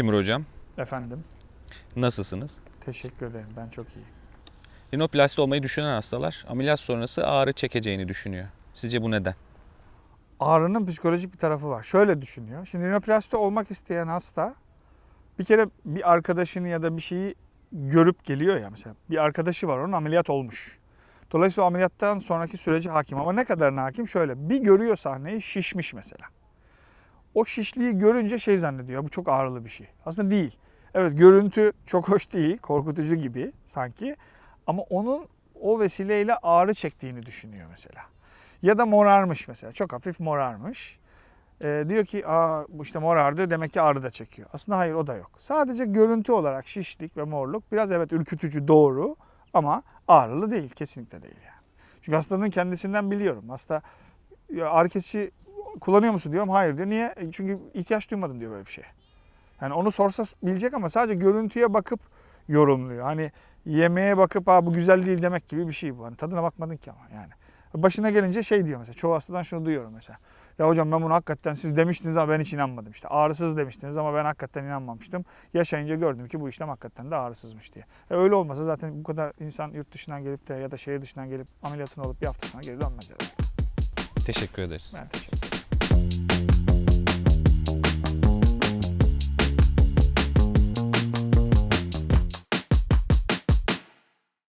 Timur Hocam, Efendim. nasılsınız? Teşekkür ederim. Ben çok iyi. Rinoplasti olmayı düşünen hastalar ameliyat sonrası ağrı çekeceğini düşünüyor. Sizce bu neden? Ağrının psikolojik bir tarafı var. Şöyle düşünüyor. Şimdi rinoplasti olmak isteyen hasta bir kere bir arkadaşını ya da bir şeyi görüp geliyor ya mesela. Bir arkadaşı var onun ameliyat olmuş. Dolayısıyla ameliyattan sonraki süreci hakim. Ama ne kadarına hakim? Şöyle bir görüyor sahneyi şişmiş mesela. O şişliği görünce şey zannediyor. Bu çok ağrılı bir şey. Aslında değil. Evet görüntü çok hoş değil. Korkutucu gibi sanki. Ama onun o vesileyle ağrı çektiğini düşünüyor mesela. Ya da morarmış mesela. Çok hafif morarmış. Ee, diyor ki Aa, bu işte morardı demek ki ağrı da çekiyor. Aslında hayır o da yok. Sadece görüntü olarak şişlik ve morluk biraz evet ürkütücü doğru ama ağrılı değil. Kesinlikle değil yani. Çünkü hastanın kendisinden biliyorum. Hasta ağrı kesici kullanıyor musun diyorum. Hayır diyor. Niye? E, Çünkü ihtiyaç duymadım diyor böyle bir şeye. Yani onu sorsa bilecek ama sadece görüntüye bakıp yorumluyor. Hani yemeğe bakıp ha bu güzel değil demek gibi bir şey bu. Hani tadına bakmadın ki ama yani. Başına gelince şey diyor mesela. Çoğu hastadan şunu duyuyorum mesela. Ya hocam ben bunu hakikaten siz demiştiniz ama ben hiç inanmadım işte. Ağrısız demiştiniz ama ben hakikaten inanmamıştım. Yaşayınca gördüm ki bu işlem hakikaten de ağrısızmış diye. E öyle olmasa zaten bu kadar insan yurt dışından gelip de ya da şehir dışından gelip ameliyatını olup bir hafta sonra geri dönmez herhalde. Teşekkür ederiz. Ben teşekkür ederim.